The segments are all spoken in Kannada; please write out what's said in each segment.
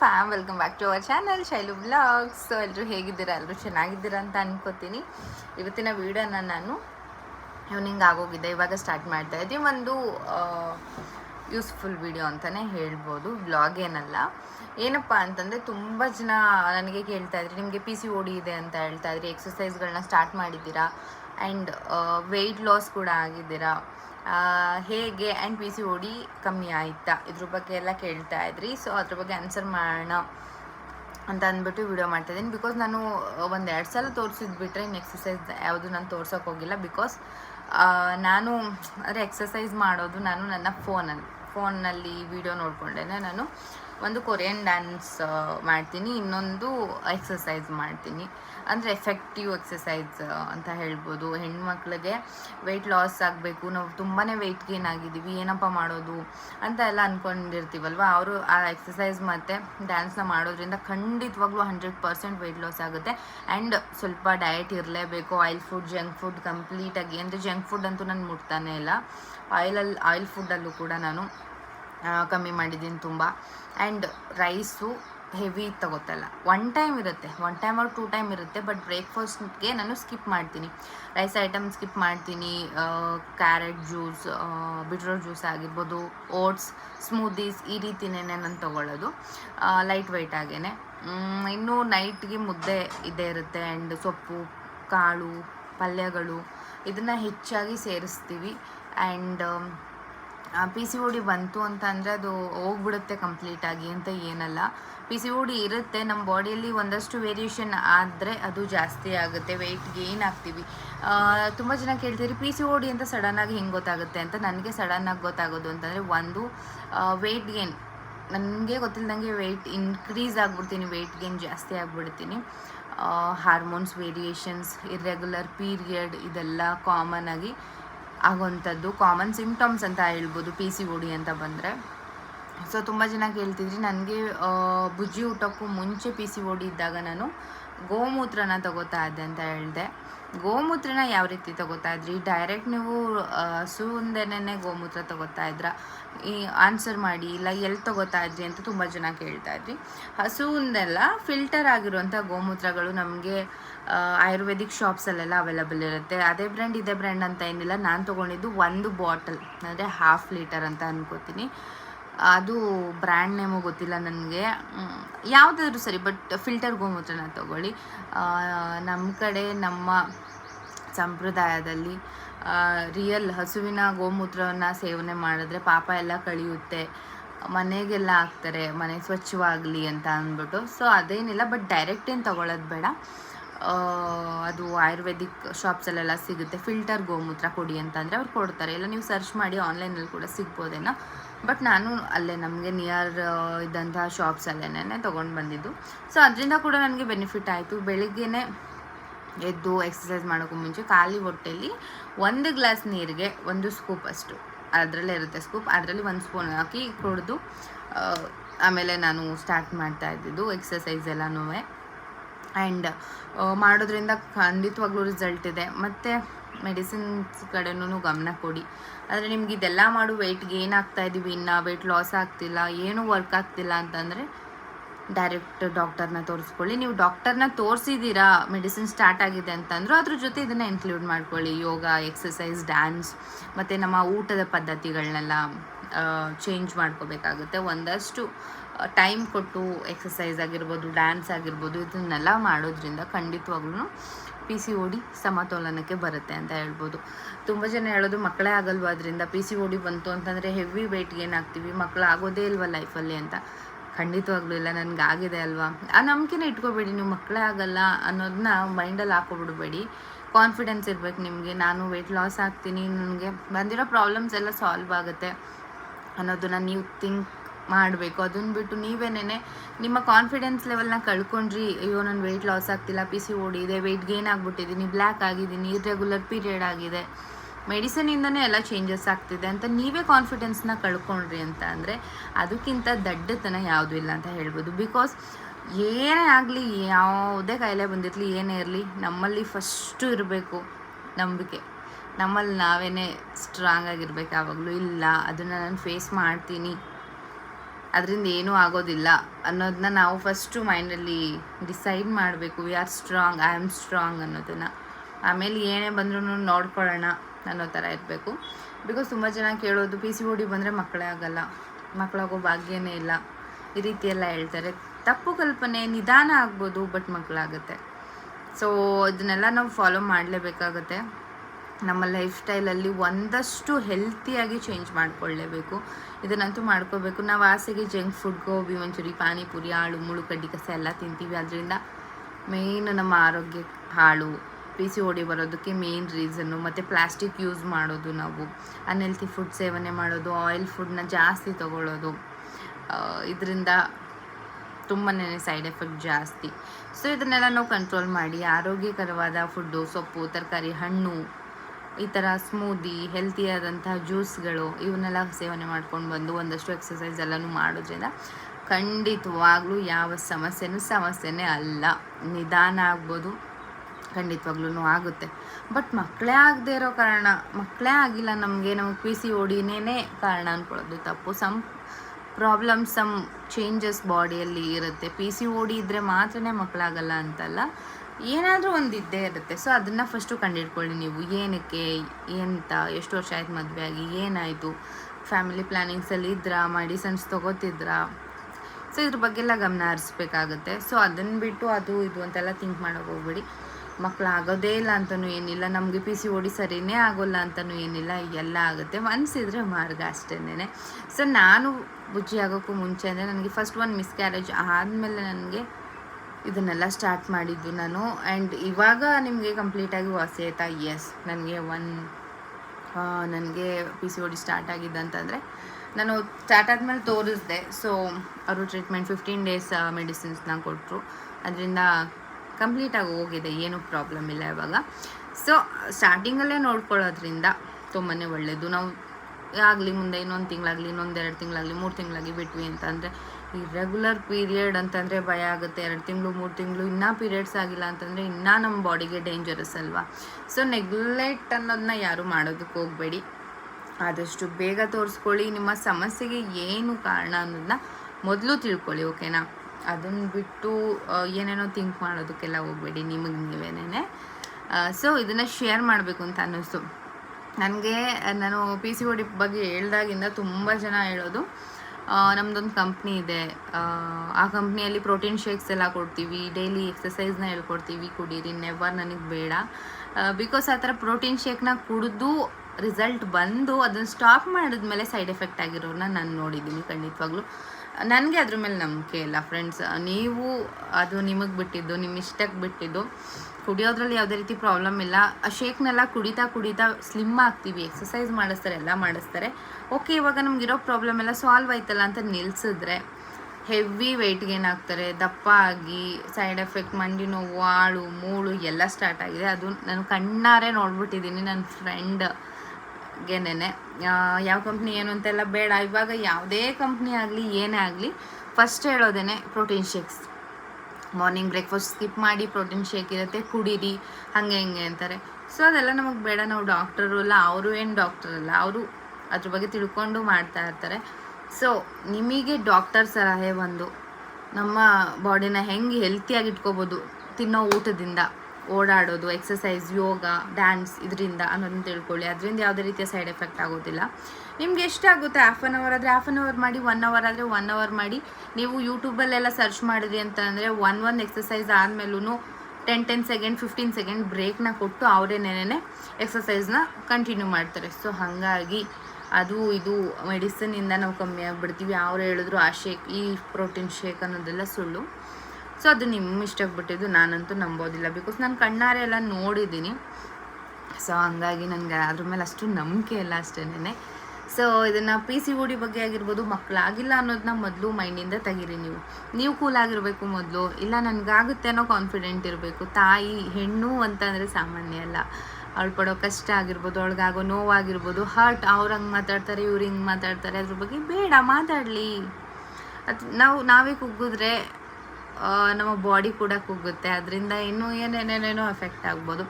Fam welcome back to our channel Shailu blogs ಎಲ್ಲರೂ ಹೇಗಿದ್ದೀರಾ? ಎಲ್ಲರೂ ಚೆನ್ನಾಗಿದ್ದೀರಾ ಅಂತ ಅನ್ಕೋತೀನಿ. ಇವತ್ತಿನ ವೀಡಿಯೋನ ನಾನು ಇವ್ನಿಂಗ್ ಆಗೋಗಿದೆ. ಇವಾಗ ಸ್ಟಾರ್ಟ್ ಮಾಡ್ತಾ ಇದ್ದೀವಿ. ಒಂದು ಯೂಸ್ಫುಲ್ ವಿಡಿಯೋ ಅಂತಲೇ ಹೇಳ್ಬೋದು. ಬ್ಲಾಗ್ ಏನಲ್ಲ. ಏನಪ್ಪ ಅಂತಂದರೆ ತುಂಬ ಜನ ನನಗೆ ಕೇಳ್ತಾ ಇದ್ರಿ, ನಿಮಗೆ ಪಿ ಸಿ ಓಡಿ ಇದೆ ಅಂತ ಹೇಳ್ತಾ ಇದ್ರಿ ಎಕ್ಸಸೈಸ್ಗಳನ್ನ ಸ್ಟಾರ್ಟ್ ಮಾಡಿದ್ದೀರಾ? ಆ್ಯಂಡ್ ವೆಯ್ಟ್ ಲಾಸ್ ಕೂಡ ಆಗಿದ್ದೀರಾ? ಹೇಗೆ? ಆ್ಯಂಡ್ ಪಿ ಸಿ ಓಡಿ ಕಮ್ಮಿ ಆಯಿತಾ? ಇದ್ರ ಬಗ್ಗೆ ಎಲ್ಲ ಕೇಳ್ತಾ ಇದ್ರಿ. ಸೊ ಅದ್ರ ಬಗ್ಗೆ ಆನ್ಸರ್ ಮಾಡೋಣ ಅಂತ ಅಂದ್ಬಿಟ್ಟು ವಿಡಿಯೋ ಮಾಡ್ತಾಯಿದ್ದೀನಿ ಬಿಕಾಸ್ ನಾನು ಒಂದು ಎರಡು ಸಲ ತೋರಿಸಿದ್ ಬಿಟ್ಟರೆ ಇನ್ನು ಎಕ್ಸಸೈಸ್ ಯಾವುದು ನಾನು ತೋರ್ಸೋಕೆ ಹೋಗಿಲ್ಲ. ಬಿಕಾಸ್ ನಾನು, ಅಂದರೆ ಎಕ್ಸಸೈಸ್ ಮಾಡೋದು ನಾನು ನನ್ನ ಫೋನಲ್ಲಿ ಫೋನಲ್ಲಿ ವಿಡಿಯೋ ನೋಡಿಕೊಂಡೇ ನಾನು. ಒಂದು ಕೊರಿಯನ್ ಡ್ಯಾನ್ಸ್ ಮಾಡ್ತೀನಿ. ಇನ್ನೊಂದು ಎಕ್ಸಸೈಸ್ ಮಾಡ್ತೀನಿ. ಅಂದರೆ ಎಫೆಕ್ಟಿವ್ ಎಕ್ಸಸೈಸ್ ಅಂತ ಹೇಳ್ಬೋದು. ಹೆಣ್ಮಕ್ಳಿಗೆ ವೆಯ್ಟ್ ಲಾಸ್ ಆಗಬೇಕು. ನಾವು ತುಂಬಾ ವೆಯ್ಟ್ ಗೇನ್ ಆಗಿದ್ದೀವಿ. ಏನಪ್ಪ ಮಾಡೋದು ಅಂತ ಎಲ್ಲ ಅಂದ್ಕೊಂಡಿರ್ತೀವಲ್ವ ಅವರು ಆ ಎಕ್ಸಸೈಸ್ ಮತ್ತು ಡ್ಯಾನ್ಸ್ನ ಮಾಡೋದ್ರಿಂದ ಖಂಡಿತವಾಗ್ಲೂ ಹಂಡ್ರೆಡ್ ಪರ್ಸೆಂಟ್ ವೆಯ್ಟ್ ಲಾಸ್ ಆಗುತ್ತೆ. ಆ್ಯಂಡ್ ಸ್ವಲ್ಪ ಡಯಟ್ ಇರಲೇಬೇಕು. ಆಯಿಲ್ ಫುಡ್ ಜಂಕ್ ಫುಡ್ ಕಂಪ್ಲೀಟಾಗಿ ಅಂದರೆ ಜಂಕ್ ಫುಡ್ ಅಂತೂ ನಾನು ಮುಟ್ತಾನೆ ಇಲ್ಲ. ಆಯಿಲಲ್ಲಿ ಆಯಿಲ್ ಫುಡ್ಡಲ್ಲೂ ಕೂಡ ನಾನು ಕಮ್ಮಿ ಮಾಡಿದ್ದೀನಿ ತುಂಬ. ಆ್ಯಂಡ್ ರೈಸು ಹೆವಿ ತಗೋತಲ್ಲ. ಒನ್ ಟೈಮ್ ಇರುತ್ತೆ. ಒನ್ ಟೈಮ್ ಅವ್ರು ಟೂ ಟೈಮ್ ಇರುತ್ತೆ ಬಟ್ ಬ್ರೇಕ್ಫಾಸ್ಟ್ಗೆ ನಾನು ಸ್ಕಿಪ್ ಮಾಡ್ತೀನಿ. ರೈಸ್ ಐಟಮ್ ಸ್ಕಿಪ್ ಮಾಡ್ತೀನಿ. ಕ್ಯಾರೆಟ್ ಜ್ಯೂಸ್ ಬಿಟ್ರೋಟ್ ಜ್ಯೂಸ್ ಆಗಿರ್ಬೋದು ಓಟ್ಸ್ ಸ್ಮೂದೀಸ್ ಈ ರೀತಿನೇ ನಾನು ತೊಗೊಳ್ಳೋದು. ಲೈಟ್ ವೆಯ್ಟ್ ಆಗೇನೆ. ಇನ್ನೂ ನೈಟ್ಗೆ ಮುದ್ದೆ ಇದೇ ಇರುತ್ತೆ. ಆ್ಯಂಡ್ ಸೊಪ್ಪು, ಕಾಳು, ಪಲ್ಯಗಳು ಇದನ್ನು ಹೆಚ್ಚಾಗಿ ಸೇರಿಸ್ತೀವಿ. ಆ್ಯಂಡ್ ಪಿ ಸಿ ಓಡಿ ಬಂತು ಅಂತ ಅಂದರೆ ಅದು ಹೋಗ್ಬಿಡುತ್ತೆ ಕಂಪ್ಲೀಟಾಗಿ ಅಂತ ಏನಲ್ಲ. ಪಿ ಸಿ ಓಡಿ ಇರುತ್ತೆ ನಮ್ಮ ಬಾಡಿಯಲ್ಲಿ ಒಂದಷ್ಟು ವೇರಿಯೇಷನ್ ಆದರೆ ಅದು ಜಾಸ್ತಿ ಆಗುತ್ತೆ ವೆಯ್ಟ್ ಗೇನ್ ಆಗ್ತೀವಿ. ತುಂಬ ಜನ ಕೇಳ್ತೀರಿ ಪಿ ಸಿ ಓಡಿ ಅಂತ ಸಡನ್ನಾಗಿ ಹೆಂಗೆ ಗೊತ್ತಾಗುತ್ತೆ ಅಂತ? ನನಗೆ ಸಡನ್ನಾಗಿ ಗೊತ್ತಾಗೋದು ಅಂತಂದರೆ ಒಂದು ವೆಯ್ಟ್ ಗೇನ್ ನನಗೆ ಗೊತ್ತಿಲ್ಲದಂಗೆ ವೆಯ್ಟ್ ಇನ್ಕ್ರೀಸ್ ಆಗಿಬಿಡ್ತೀನಿ ವೆಯ್ಟ್ ಗೇನ್ ಜಾಸ್ತಿ ಆಗಿಬಿಡ್ತೀನಿ. ಹಾರ್ಮೋನ್ಸ್ ವೇರಿಯೇಷನ್ಸ್ ಇರ್ರೆಗ್ಯುಲರ್ ಪೀರಿಯಡ್ ಇದೆಲ್ಲ ಕಾಮನ್ ಆಗಿ ಆಗುವಂಥದ್ದು ಕಾಮನ್ ಸಿಮ್ಟಮ್ಸ್ ಅಂತ ಹೇಳ್ಬೋದು ಪಿ ಸಿ ಡಿ ಅಂತ ಬಂದರೆ. ಸೊ ತುಂಬ ಜನ ಕೇಳ್ತಿದ್ರಿ, ನನಗೆ ಬುಜ್ಜಿ ಊಟಕ್ಕೂ ಮುಂಚೆ ಪಿ ಸಿ ಓಡಿ ಇದ್ದಾಗ ನಾನು ಗೋಮೂತ್ರನ ತಗೋತಾ ಇದ್ದೆ ಅಂತ ಹೇಳಿದೆ. ಗೋಮೂತ್ರನ ಯಾವ ರೀತಿ ತಗೋತಾ ಇದ್ರಿ? ಡೈರೆಕ್ಟ್ ನೀವು ಹಸುವಿಂದನೇ ಗೋಮೂತ್ರ ತಗೋತಾ ಇದ್ರ. ಈ ಆನ್ಸರ್ ಮಾಡಿ, ಇಲ್ಲ ಎಲ್ಲಿ ತಗೋತಾ ಇದ್ರಿ ಅಂತ ತುಂಬ ಜನ ಕೇಳ್ತಾ ಇದ್ರಿ. ಹಸುವಿಂದೆಲ್ಲ ಫಿಲ್ಟರ್ ಆಗಿರುವಂಥ ಗೋಮೂತ್ರಗಳು ನಮಗೆ ಆಯುರ್ವೇದಿಕ್ ಶಾಪ್ಸಲ್ಲೆಲ್ಲ ಅವೈಲಬಲ್ ಇರುತ್ತೆ. ಅದೇ ಬ್ರ್ಯಾಂಡ್ ಇದೇ ಬ್ರ್ಯಾಂಡ್ ಅಂತ ಏನಿಲ್ಲ. ನಾನು ತೊಗೊಂಡಿದ್ದು ಒಂದು ಬಾಟಲ್ ಅಂದರೆ ಹಾಫ್ ಲೀಟರ್ ಅಂತ ಅನ್ಕೋತೀನಿ. ಅದು ಬ್ರ್ಯಾಂಡ್ ನೇಮು ಗೊತ್ತಿಲ್ಲ ನನಗೆ. ಯಾವುದಾದ್ರೂ ಸರಿ ಬಟ್ ಫಿಲ್ಟರ್ ಗೋಮೂತ್ರನ ತಗೊಳ್ಳಿ. ನಮ್ಮ ಕಡೆ, ನಮ್ಮ ಸಂಪ್ರದಾಯದಲ್ಲಿ ರಿಯಲ್ ಹಸುವಿನ ಗೋಮೂತ್ರವನ್ನು ಸೇವನೆ ಮಾಡಿದ್ರೆ ಪಾಪ ಎಲ್ಲ ಕಳಿಯುತ್ತೆ. ಮನೆಗೆಲ್ಲ ಹಾಕ್ತಾರೆ, ಮನೆ ಸ್ವಚ್ಛವಾಗಲಿ ಅಂತ ಅಂದ್ಬಿಟ್ಟು. ಸೊ ಅದೇನಿಲ್ಲ ಬಟ್ ಡೈರೆಕ್ಟ್ ಏನು ತಗೊಳ್ಳೋದು ಬೇಡ. ಅದು ಆಯುರ್ವೇದಿಕ್ ಶಾಪ್ಸಲ್ಲೆಲ್ಲ ಸಿಗುತ್ತೆ. ಫಿಲ್ಟರ್ ಗೋಮೂತ್ರ ಕೊಡಿ ಅಂತಂದರೆ ಅವ್ರು ಕೊಡ್ತಾರೆ. ಇಲ್ಲ, ನೀವು ಸರ್ಚ್ ಮಾಡಿ ಆನ್ಲೈನಲ್ಲಿ ಕೂಡ ಸಿಗ್ಬೋದೇನೋ. ಬಟ್ ನಾನು ಅಲ್ಲೇ ನಮಗೆ ನಿಯರ್ ಇದ್ದಂತಹ ಶಾಪ್ಸಲ್ಲೇನೆ ತೊಗೊಂಡು ಬಂದಿದ್ದು. ಸೊ ಅದರಿಂದ ಕೂಡ ನನಗೆ ಬೆನಿಫಿಟ್ ಆಯಿತು. ಬೆಳಿಗ್ಗೆನೇ ಎದ್ದು ಎಕ್ಸಸೈಸ್ ಮಾಡೋಕ್ಕೂ ಮುಂಚೆ ಖಾಲಿ ಹೊಟ್ಟೆಲಿ ಒಂದು ಗ್ಲಾಸ್ ನೀರಿಗೆ ಒಂದು ಸ್ಕೂಪ್ ಅಷ್ಟು. ಅದರಲ್ಲೇ ಇರುತ್ತೆ ಸ್ಕೂಪ್ ಅದರಲ್ಲಿ ಒಂದು ಸ್ಪೂನ್ ಹಾಕಿ ಕುಡಿದು ಆಮೇಲೆ ನಾನು ಸ್ಟಾರ್ಟ್ ಮಾಡ್ತಾ ಇದ್ದಿದ್ದು ಎಕ್ಸಸೈಸ್ ಎಲ್ಲನೂ ಆ್ಯಂಡ್ ಮಾಡೋದ್ರಿಂದ ಖಂಡಿತವಾಗ್ಲೂ ರಿಸಲ್ಟ್ ಇದೆ. ಮತ್ತು ಮೆಡಿಸಿನ್ಸ್ ಕಡೆನೂ ಗಮನ ಕೊಡಿ. ಆದರೆ ನಿಮ್ಗೆ ಇದೆಲ್ಲ ಮಾಡು ವೆಯ್ಟ್ ಗೇನ್ ಆಗ್ತಾ ಇದ್ದೀವಿ ಇನ್ನು ವೆಯ್ಟ್ ಲಾಸ್ ಆಗ್ತಿಲ್ಲ, ಏನೂ ವರ್ಕ್ ಆಗ್ತಿಲ್ಲ ಅಂತಂದರೆ ಡೈರೆಕ್ಟ್ ಡಾಕ್ಟರ್ನ ತೋರಿಸ್ಕೊಳ್ಳಿ. ನೀವು ಡಾಕ್ಟರ್ನ ತೋರಿಸಿದ್ದೀರಾ ಮೆಡಿಸಿನ್ ಸ್ಟಾರ್ಟ್ ಆಗಿದೆ ಅಂತಂದ್ರೂ ಅದ್ರ ಜೊತೆ ಇದನ್ನು ಇನ್ಕ್ಲೂಡ್ ಮಾಡ್ಕೊಳ್ಳಿ. ಯೋಗ ಎಕ್ಸಸೈಸ್ ಡ್ಯಾನ್ಸ್ ಮತ್ತು ನಮ್ಮ ಊಟದ ಪದ್ಧತಿಗಳನ್ನೆಲ್ಲ ಚೇಂಜ್ ಮಾಡ್ಕೋಬೇಕಾಗುತ್ತೆ. ಒಂದಷ್ಟು ಟೈಮ್ ಕೊಟ್ಟು ಎಕ್ಸಸೈಸ್ ಆಗಿರ್ಬೋದು ಡ್ಯಾನ್ಸ್ ಆಗಿರ್ಬೋದು, ಇದನ್ನೆಲ್ಲ ಮಾಡೋದ್ರಿಂದ ಖಂಡಿತವಾಗ್ಲೂ ಪಿ ಸಿ ಓಡಿ ಸಮತೋಲನಕ್ಕೆ ಬರುತ್ತೆ ಅಂತ ಹೇಳ್ಬೋದು. ತುಂಬ ಜನ ಹೇಳೋದು, ಮಕ್ಕಳೇ ಆಗಲ್ವ ಅದರಿಂದ? ಪಿ ಸಿ ಓಡಿ ಬಂತು ಅಂತಂದರೆ ಹೆವಿ ವೆಯ್ಟ್ ಗೇನ್ ಆಗ್ತೀವಿ. ಮಕ್ಕಳು ಆಗೋದೇ ಇಲ್ವ ಲೈಫಲ್ಲಿ ಅಂತ. ಖಂಡಿತವಾಗ್ಲೂ ಇಲ್ಲ. ನನಗೆ ಆಗಿದೆ ಅಲ್ವಾ? ಆ ನಂಬಿಕೆನ ಇಟ್ಕೋಬೇಡಿ. ನೀವು ಮಕ್ಕಳೇ ಆಗಲ್ಲ ಅನ್ನೋದನ್ನ ಮೈಂಡಲ್ಲಿ ಹಾಕೋಬಿಡ್ಬೇಡಿ. ಕಾನ್ಫಿಡೆನ್ಸ್ ಇರಬೇಕು ನಿಮಗೆ. ನಾನು ವೆಯ್ಟ್ ಲಾಸ್ ಆಗ್ತೀನಿ. ನನಗೆ ಬಂದಿರೋ ಪ್ರಾಬ್ಲಮ್ಸ್ ಎಲ್ಲ ಸಾಲ್ವ್ ಆಗುತ್ತೆ. ಅನ್ನೋದನ್ನ ನೀವು ಥಿಂಕ್ ಮಾಡಬೇಕು. ಅದನ್ನ ಬಿಟ್ಟು ನೀವೇನೇ ನಿಮ್ಮ ಕಾನ್ಫಿಡೆನ್ಸ್ ಲೆವೆಲ್ನ ಕಳ್ಕೊಂಡ್ರಿ, ಅಯ್ಯೋ ನಾನು ವೆಯ್ಟ್ ಲಾಸ್ ಆಗ್ತಿಲ್ಲ ಪಿ ಸಿ ಓಡಿದೆ ವೆಯ್ಟ್ ಗೇನ್ ಆಗಿಬಿಟ್ಟಿದ್ದೀನಿ ಬ್ಲ್ಯಾಕ್ ಆಗಿದ್ದೀನಿ ಇರ್ರೆಗ್ಯುಲರ್ ಪೀರಿಯಡ್ ಆಗಿದೆ. ಮೆಡಿಸನಿಂದನೇ ಎಲ್ಲ ಚೇಂಜಸ್ ಆಗ್ತಿದೆ ಅಂತ ನೀವೇ ಕಾನ್ಫಿಡೆನ್ಸ್ನ ಕಳ್ಕೊಂಡ್ರಿ ಅಂತ ಅಂದರೆ ಅದಕ್ಕಿಂತ ದಡ್ಡತನ ಯಾವುದೂ ಇಲ್ಲ ಅಂತ ಹೇಳ್ಬೋದು. ಬಿಕಾಸ್ ಏನೇ ಆಗಲಿ, ಯಾವುದೇ ಕಾಯಿಲೆ ಬಂದಿರಲಿ, ಏನೇ ಇರಲಿ, ನಮ್ಮಲ್ಲಿ ಫಸ್ಟು ಇರಬೇಕು ನಂಬಿಕೆ. ನಮ್ಮಲ್ಲಿ ನಾವೇ ಸ್ಟ್ರಾಂಗ್ ಆಗಿರ್ಬೇಕು ಯಾವಾಗಲೂ ಇಲ್ಲ. ಅದನ್ನು ನಾನು ಫೇಸ್ ಮಾಡ್ತೀನಿ. ಅದರಿಂದ ಏನೂ ಆಗೋದಿಲ್ಲ. ಅನ್ನೋದನ್ನ ನಾವು ಫಸ್ಟು ಮೈಂಡಲ್ಲಿ ಡಿಸೈಡ್ ಮಾಡಬೇಕು. We are strong I am strong ಅನ್ನೋದನ್ನು. ಆಮೇಲೆ ಏನೇ ಬಂದ್ರೂ ನೋಡ್ಕೊಳ್ಳೋಣ ಅನ್ನೋ ಥರ ಇರಬೇಕು. ಬಿಕಾಸ್ ತುಂಬ ಜನ ಕೇಳೋದು ಪಿ ಸಿ ಓಡಿ ಬಂದರೆ ಮಕ್ಕಳೇ ಆಗಲ್ಲ. ಮಕ್ಕಳಾಗೋ ಭಾಗ್ಯನೇ ಇಲ್ಲ. ಈ ರೀತಿ ಎಲ್ಲ ಹೇಳ್ತಾರೆ. ತಪ್ಪು ಕಲ್ಪನೆ, ನಿಧಾನ ಆಗ್ಬೋದು ಬಟ್ ಮಕ್ಕಳಾಗುತ್ತೆ ಸೊ ಇದನ್ನೆಲ್ಲ ನಾವು ಫಾಲೋ ಮಾಡಲೇಬೇಕಾಗತ್ತೆ. ನಮ್ಮ ಲೈಫ್ ಸ್ಟೈಲಲ್ಲಿ ಒಂದಷ್ಟು ಹೆಲ್ತಿಯಾಗಿ ಚೇಂಜ್ ಮಾಡ್ಕೊಳ್ಳೇಬೇಕು. ಇದನ್ನಂತೂ ಮಾಡ್ಕೋಬೇಕು. ನಾವು ಆಸೆಗೆ ಜಂಕ್ ಫುಡ್ ಗೋಬಿ ಒಂಚೂರಿ ಪಾನಿಪುರಿ ಹಾಳು ಮುಳು, ಕಡ್ಡಿ ಕಸ ಎಲ್ಲ ತಿಂತೀವಿ. ಅದರಿಂದ ಮೇಯ್ನ್ ನಮ್ಮ ಆರೋಗ್ಯ ಹಾಳು ಪಿ ಸಿ ಓಡಿ ಬರೋದಕ್ಕೆ ಮೇನ್ ರೀಸನ್ನು ಮತ್ತು ಪ್ಲಾಸ್ಟಿಕ್ ಯೂಸ್ ಮಾಡೋದು ನಾವು. ಅನ್ಹೆಲ್ತಿ ಫುಡ್ ಸೇವನೆ ಮಾಡೋದು ಆಯಿಲ್ ಫುಡ್ನ ಜಾಸ್ತಿ ತಗೊಳ್ಳೋದು. ಇದರಿಂದ ತುಂಬಾ ಸೈಡ್ ಎಫೆಕ್ಟ್ ಜಾಸ್ತಿ. ಸೊ ಇದನ್ನೆಲ್ಲ ನಾವು ಕಂಟ್ರೋಲ್ ಮಾಡಿ, ಆರೋಗ್ಯಕರವಾದ ಫುಡ್ಡು ಸೊಪ್ಪು, ತರಕಾರಿ, ಹಣ್ಣು ಈ ಥರ ಸ್ಮೂದಿ ಹೆಲ್ತಿಯಾದಂತಹ ಜ್ಯೂಸ್ಗಳು ಇವನ್ನೆಲ್ಲ ಸೇವನೆ ಮಾಡ್ಕೊಂಡು ಬಂದು ಒಂದಷ್ಟು ಎಕ್ಸಸೈಸ್ ಎಲ್ಲನೂ ಮಾಡೋದ್ರಿಂದ ಖಂಡಿತವಾಗ್ಲೂ ಯಾವ ಸಮಸ್ಯೆನೂ, ಸಮಸ್ಯೆನೇ ಅಲ್ಲ. ನಿಧಾನ ಆಗ್ಬೋದು ಖಂಡಿತವಾಗ್ಲೂ ಆಗುತ್ತೆ. ಬಟ್ ಮಕ್ಕಳೇ ಆಗದೆ ಇರೋ ಕಾರಣ, ಮಕ್ಕಳೇ ಆಗಿಲ್ಲ ನಮಗೆ ನಮಗೆ ಪಿ ಸಿ ಓಡಿನೇ ಕಾರಣ ಅಂದ್ಕೊಳ್ಳೋದು ತಪ್ಪು, ಸಮ್ ಪ್ರಾಬ್ಲಮ್ ಸಮ್ ಚೇಂಜಸ್ ಬಾಡಿಯಲ್ಲಿ ಇರುತ್ತೆ. ಪಿ ಸಿ ಓಡಿ ಇದ್ದರೆ ಮಾತ್ರನೇ ಮಕ್ಕಳಾಗಲ್ಲ ಅಂತಲ್ಲ. ಏನಾದರೂ ಒಂದು ಇದ್ದೇ ಇರುತ್ತೆ. ಸೊ ಅದನ್ನು ಫಸ್ಟು ಕಂಡಿಡ್ಕೊಳ್ಳಿ ನೀವು. ಏನಕ್ಕೆ, ಎಂತ, ಎಷ್ಟು ವರ್ಷ ಆಯ್ತು ಮದುವೆ ಆಗಿ, ಏನಾಯಿತು? ಫ್ಯಾಮಿಲಿ ಪ್ಲ್ಯಾನಿಂಗ್ಸಲ್ಲಿ ಇದ್ರಾ? ಮೆಡಿಸನ್ಸ್ ತೊಗೋತಿದ್ರಾ? ಸೊ ಇದ್ರ ಬಗ್ಗೆ ಎಲ್ಲ ಗಮನ ಹರಿಸ್ಬೇಕಾಗುತ್ತೆ. ಸೊ ಅದನ್ನು ಬಿಟ್ಟು ಅದು ಇದು ಅಂತೆಲ್ಲ ಥಿಂಕ್ ಮಾಡೋಕೆ ಹೋಗ್ಬೇಡಿ. ಮಕ್ಕಳು ಆಗೋದೇ ಇಲ್ಲ ಅಂತಲೂ ಏನಿಲ್ಲ. ನಮಗೆ ಪಿ ಸಿ ಓಡಿ ಸರಿನೇ ಆಗೋಲ್ಲ ಅಂತಲೂ ಏನಿಲ್ಲ. ಎಲ್ಲ ಆಗುತ್ತೆ. ಮನಸ್ಸಿದ್ರೆ ಮಾರ್ಗ ಅಷ್ಟೇನೆ ಸೊ ನಾನು ಬುಜ್ಜಿ ಆಗೋಕ್ಕೂ ಮುಂಚೆ ಅಂದರೆ ನನಗೆ ಫಸ್ಟ್ ಒಂದು ಮಿಸ್ಕ್ಯಾರೇಜ್ ಆದಮೇಲೆ ನನಗೆ ಇದನ್ನೆಲ್ಲ ಸ್ಟಾರ್ಟ್ ಮಾಡಿದ್ದು ನಾನು. ಆ್ಯಂಡ್ ಇವಾಗ ನಿಮಗೆ ಕಂಪ್ಲೀಟಾಗಿ ವಾಸಿ ಆಯ್ತಾ ಎಸ್ ನನಗೆ ಒನ್ ನನಗೆ P C O D start ಆಗಿದ್ದಂತಂದರೆ ನಾನು ಸ್ಟಾರ್ಟ್ ಆದಮೇಲೆ ತೋರಿಸ್ದೆ. ಸೊ ಅವರು ಟ್ರೀಟ್ಮೆಂಟ್ ಫಿಫ್ಟೀನ್ ಡೇಸ್ ಮೆಡಿಸಿನ್ಸ್ನ ಕೊಟ್ಟರು ಅದರಿಂದ ಕಂಪ್ಲೀಟಾಗಿ ಹೋಗಿದೆ. ಏನೂ ಪ್ರಾಬ್ಲಮ್ ಇಲ್ಲ ಇವಾಗ. ಸೊ ಸ್ಟಾರ್ಟಿಂಗಲ್ಲೇ ನೋಡ್ಕೊಳ್ಳೋದ್ರಿಂದ ತುಂಬಾ ಒಳ್ಳೆಯದು ನಾವು ಆಗಲಿ, ಮುಂದೆ ಇನ್ನೊಂದು ತಿಂಗಳಾಗಲಿ, ಇನ್ನೊಂದು ಎರಡು ತಿಂಗಳಾಗಲಿ, ಮೂರು ತಿಂಗಳಾಗಿ ಬಿಟ್ವಿ ಅಂತಂದರೆ ಈ ರೆಗ್ಯುಲರ್ ಪೀರಿಯಡ್ ಅಂತಂದರೆ ಭಯ ಆಗುತ್ತೆ. ಎರಡು ತಿಂಗಳು, ಮೂರು ತಿಂಗಳು, ಇನ್ನೂ ಪೀರಿಯಡ್ಸ್ ಆಗಿಲ್ಲ ಅಂತಂದರೆ ಇನ್ನೂ ನಮ್ಮ ಬಾಡಿಗೆ ಡೇಂಜರಸ್ ಅಲ್ವಾ? ಸೊ ನೆಗ್ಲೆಕ್ಟ್ ಅನ್ನೋದನ್ನ ಯಾರೂ ಮಾಡೋದಕ್ಕೆ ಹೋಗಬೇಡಿ. ಆದಷ್ಟು ಬೇಗ ತೋರಿಸ್ಕೊಳ್ಳಿ. ನಿಮ್ಮ ಸಮಸ್ಯೆಗೆ ಏನು ಕಾರಣ ಅನ್ನೋದನ್ನ ಮೊದಲು ತಿಳ್ಕೊಳ್ಳಿ ಓಕೆನಾ ಅದನ್ನು ಬಿಟ್ಟು ಏನೇನೋ ಥಿಂಕ್ ಮಾಡೋದಕ್ಕೆಲ್ಲ ಹೋಗಬೇಡಿ ನಿಮಗೆ ನೀವೇನೇ ಸೊ ಇದನ್ನು ಶೇರ್ ಮಾಡಬೇಕು ಅಂತ ಅನ್ನಿಸ್ತು. ನನಗೆ, ನಾನು ಪಿ ಸಿ ಓಡಿ ಬಗ್ಗೆ ಹೇಳ್ದಾಗಿಂದ ತುಂಬ ಜನ ಹೇಳೋದು ನಮ್ಮದೊಂದು ಕಂಪ್ನಿ ಇದೆ. ಆ, ಕಂಪ್ನಿಯಲ್ಲಿ ಪ್ರೋಟೀನ್ ಶೇಕ್ಸ್ ಎಲ್ಲ ಕೊಡ್ತೀವಿ ಡೈಲಿ ಎಕ್ಸಸೈಸ್ನ ಹೇಳ್ಕೊಡ್ತೀವಿ ಕುಡೀರಿ ನೆವರ್ ನನಗೆ ಬೇಡ. ಬಿಕಾಸ್ ಆ ಥರ ಪ್ರೋಟೀನ್ ಶೇಕ್ನ ಕುಡಿದು ರಿಸಲ್ಟ್ ಬಂದು ಅದನ್ನು ಸ್ಟಾಪ್ ಮಾಡಿದ್ಮೇಲೆ ಸೈಡ್ ಎಫೆಕ್ಟ್ ಆಗಿರೋರನ್ನ ನಾನು ನೋಡಿದ್ದೀನಿ ಖಂಡಿತವಾಗ್ಲೂ. ನನಗೆ ಅದ್ರ ಮೇಲೆ ನಂಬಿಕೆ ಇಲ್ಲ ಫ್ರೆಂಡ್ಸ್ ನೀವು ಅದು ನಿಮಗೆ ಬಿಟ್ಟಿದ್ದು ನಿಮ್ಮ ಇಷ್ಟಕ್ಕೆ ಬಿಟ್ಟಿದ್ದು, ಕುಡಿಯೋದ್ರಲ್ಲಿ ಯಾವುದೇ ರೀತಿ ಪ್ರಾಬ್ಲಮ್ ಇಲ್ಲ. ಆ ಶೇಕ್ನೆಲ್ಲ ಕುಡಿತಾ ಕುಡಿತಾ ಸ್ಲಿಮ್ ಆಗ್ತೀವಿ. ಎಕ್ಸಸೈಸ್ ಮಾಡಿಸ್ತಾರೆ, ಎಲ್ಲ ಮಾಡಿಸ್ತಾರೆ. ಓಕೆ ಇವಾಗ ನಮಗಿರೋ ಪ್ರಾಬ್ಲಮ್ ಎಲ್ಲ ಸಾಲ್ವ್ ಆಯ್ತಲ್ಲ ಅಂತ ನಿಲ್ಲಿಸಿದ್ರೆ ಹೆವಿ ವೆಯ್ಟ್ ಗೇನ್ ದಪ್ಪ ಆಗಿ ಸೈಡ್ ಎಫೆಕ್ಟ್ ಮಂಡಿ ನೋವು ಆಳು ಮೂಳು ಎಲ್ಲ ಸ್ಟಾರ್ಟ್ ಆಗಿದೆ. ಅದು ನಾನು ಕಣ್ಣಾರೆ ನೋಡ್ಬಿಟ್ಟಿದ್ದೀನಿ ನನ್ನ ಫ್ರೆಂಡ್ ಗೆನೆನೆ. ಯಾವ ಕಂಪ್ನಿ ಏನು ಅಂತೆಲ್ಲ ಬೇಡ. ಇವಾಗ ಯಾವುದೇ ಕಂಪ್ನಿ ಆಗಲಿ, ಏನೇ ಆಗಲಿ first ಹೇಳೋದೇನೆ protein shakes morning breakfast skip ಮಾಡಿ ಪ್ರೋಟೀನ್ ಶೇಕ್ ಇರುತ್ತೆ, ಕುಡೀರಿ, ಹಾಗೆ ಹಿಂಗೆ ಅಂತಾರೆ. ಸೊ ಅದೆಲ್ಲ ನಮಗೆ ಬೇಡ. ನಾವು ಡಾಕ್ಟರು ಅಲ್ಲ, ಅವರು ಏನು ಡಾಕ್ಟರ್ ಅಲ್ಲ, ಅವರು ಅದ್ರ ಬಗ್ಗೆ ತಿಳ್ಕೊಂಡು ಮಾಡ್ತಾ ಇರ್ತಾರೆ. ಸೊ ನಿಮಗೆ ಡಾಕ್ಟರ್ ಸಲಹೆ ಒಂದು ನಮ್ಮ ಬಾಡಿನ ಹೆಂಗೆ ಹೆಲ್ತಿಯಾಗಿ ಇಟ್ಕೋಬೋದು ತಿನ್ನೋ ಊಟದಿಂದ? ಓಡಾಡೋದು ಎಕ್ಸಸೈಸ್ ಯೋಗ ಡ್ಯಾನ್ಸ್ ಇದರಿಂದ ಅನ್ನೋದನ್ನು ತಿಳ್ಕೊಳ್ಳಿ. ಅದರಿಂದ ಯಾವುದೇ ರೀತಿಯ ಸೈಡ್ ಎಫೆಕ್ಟ್ ಆಗೋದಿಲ್ಲ. ನಿಮ್ಗೆ ಎಷ್ಟಾಗುತ್ತೆ ಹಾಫ್ ಆನ್ ಅವರ್ ಆದರೆ ಹಾಫ್ ಆನ್ ಅವರ್ ಮಾಡಿ ಒನ್ ಅವರ್ ಆದರೆ ಒನ್ ಅವರ್ ಮಾಡಿ. ನೀವು ಯೂಟ್ಯೂಬಲ್ಲೆಲ್ಲ ಸರ್ಚ್ ಮಾಡಿದ್ರಿ ಅಂತ ಅಂದರೆ one one exercise ಆದಮೇಲೂ ten ten second fifteen second ಬ್ರೇಕ್ನ ಕೊಟ್ಟು ಅವರೇನೇನೆ ಎಕ್ಸಸೈಸ್ನ ಕಂಟಿನ್ಯೂ ಮಾಡ್ತಾರೆ. ಸೊ ಹಾಗಾಗಿ ಅದು, ಇದು ಮೆಡಿಸಿನಿಂದ ನಾವು ಕಮ್ಮಿ ಆಗಿಬಿಡ್ತೀವಿ. ಅವ್ರು ಹೇಳಿದ್ರು ಆ ಶೇಕ್ ಈ ಪ್ರೋಟೀನ್ ಶೇಕ್ ಅನ್ನೋದೆಲ್ಲ ಸುಳ್ಳು. ಸೊ ಅದು ನಿಮ್ಮ ಇಷ್ಟಕ್ಕೆ ಬಿಟ್ಟಿದ್ದು ನಾನಂತೂ ನಂಬೋದಿಲ್ಲ. ಬಿಕಾಸ್ ನಾನು ಕಣ್ಣಾರೆ ಎಲ್ಲ ನೋಡಿದ್ದೀನಿ. ಸೊ ಹಂಗಾಗಿ ನನಗೆ ಅದ್ರ ಮೇಲೆ ಅಷ್ಟು ನಂಬಿಕೆ ಇಲ್ಲ ಅಷ್ಟೇನೆ. ಸೊ ಇದನ್ನು ಪಿ ಸಿ ಓಡಿ ಬಗ್ಗೆ ಆಗಿರ್ಬೋದು ಮಕ್ಕಳಾಗಿಲ್ಲ ಅನ್ನೋದನ್ನ ಮೊದಲು ಮೈಂಡಿಂದ ತೆಗೀರಿ ನೀವು. ನೀವು ಕೂಲ್ ಆಗಿರಬೇಕು ಮೊದಲು. ಇಲ್ಲ, ನನಗಾಗುತ್ತೆ ಅನ್ನೋ ಕಾನ್ಫಿಡೆಂಟ್ ಇರಬೇಕು. ತಾಯಿ, ಹೆಣ್ಣು ಅಂತಂದರೆ ಸಾಮಾನ್ಯ ಅಲ್ಲ. ಅವಳು ಪಡೋ ಕಷ್ಟ ಆಗಿರ್ಬೋದು, ಅವಳಿಗಾಗೋ ನೋವಾಗಿರ್ಬೋದು ಹರ್ಟ್ ಅವ್ರು ಹಂಗೆ ಮಾತಾಡ್ತಾರೆ, ಇವ್ರು ಹಿಂಗೆ ಮಾತಾಡ್ತಾರೆ, ಅದ್ರ ಬಗ್ಗೆ ಬೇಡ, ಮಾತಾಡಲಿ. ಅದು ನಾವು, ನಾವೇ ಕುಗ್ಗಿದ್ರೆ ನಮ್ಮ ಬಾಡಿ ಕೂಡ ಕುಗ್ಗುತ್ತೆ ಅದರಿಂದ ಇನ್ನೂ ಏನೇನೇನೇನೋ ಎಫೆಕ್ಟ್ ಆಗ್ಬೋದು.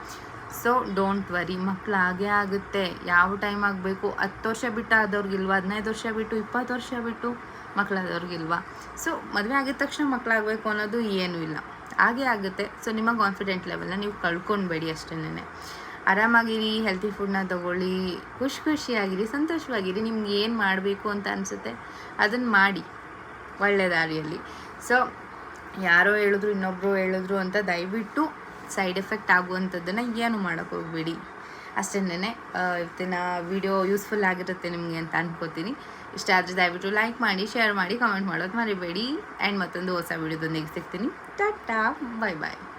ಸೊ ಡೋಂಟ್ ವರಿ ಮಕ್ಳು ಹಾಗೇ ಆಗುತ್ತೆ. ಯಾವ ಟೈಮ್ ಆಗಬೇಕು? ಹತ್ತು ವರ್ಷ ಬಿಟ್ಟು ಆದವ್ರಿಗಿಲ್ವ ಹದಿನೈದು ವರ್ಷ ಬಿಟ್ಟು, ಇಪ್ಪತ್ತು ವರ್ಷ ಬಿಟ್ಟು ಮಕ್ಕಳಾದವ್ರಿಗಿಲ್ವಾ ಸೊ ಮದುವೆ ಆಗಿದ ತಕ್ಷಣ ಮಕ್ಕಳಾಗಬೇಕು ಅನ್ನೋದು ಏನೂ ಇಲ್ಲ. ಹಾಗೇ ಆಗುತ್ತೆ. ಸೊ ನಿಮ್ಮ ಕಾನ್ಫಿಡೆಂಟ್ ಲೆವೆಲ್ನ ನೀವು ಕಳ್ಕೊಳ್ಬೇಡಿ ಅಷ್ಟೇನೆ ಆರಾಮಾಗಿರಿ ಹೆಲ್ತಿ ಫುಡ್ನ ತಗೊಳ್ಳಿ, ಖುಷಿ ಖುಷಿಯಾಗಿರಿ, ಸಂತೋಷವಾಗಿರಿ. ನಿಮ್ಗೆ ಏನು ಮಾಡಬೇಕು ಅಂತ ಅನಿಸುತ್ತೆ ಅದನ್ನು ಮಾಡಿ. ಒಳ್ಳೆ ದಾರಿಯಲ್ಲಿ. ಸೊ ಯಾರೋ ಹೇಳಿದ್ರು ಇನ್ನೊಬ್ಬರು ಹೇಳಿದ್ರು ಅಂತ ದಯವಿಟ್ಟು ಸೈಡ್ ಎಫೆಕ್ಟ್ ಆಗುವಂಥದ್ದನ್ನು ಏನು ಮಾಡೋಕ್ಕೆ ಹೋಗಬೇಡಿ. ಅಷ್ಟೇನೆ ಇವತ್ತಿನ ವಿಡಿಯೋ ಯೂಸ್ಫುಲ್ ಆಗಿರುತ್ತೆ ನಿಮಗೆ ಅಂತ ಅನ್ಕೋತೀನಿ. ಇಷ್ಟ ಆದರೆ ದಯವಿಟ್ಟು ಲೈಕ್ ಮಾಡಿ, ಶೇರ್ ಮಾಡಿ, ಕಾಮೆಂಟ್ ಮಾಡೋದು ಮರಿಬೇಡಿ. ಆ್ಯಂಡ್ ಮತ್ತೊಂದು ಹೊಸ ವಿಡಿಯೋದೊಂದಿಗೆ ಸಿಗ್ತೀನಿ. ಟಾಟಾ ಬಾಯ್ ಬಾಯ್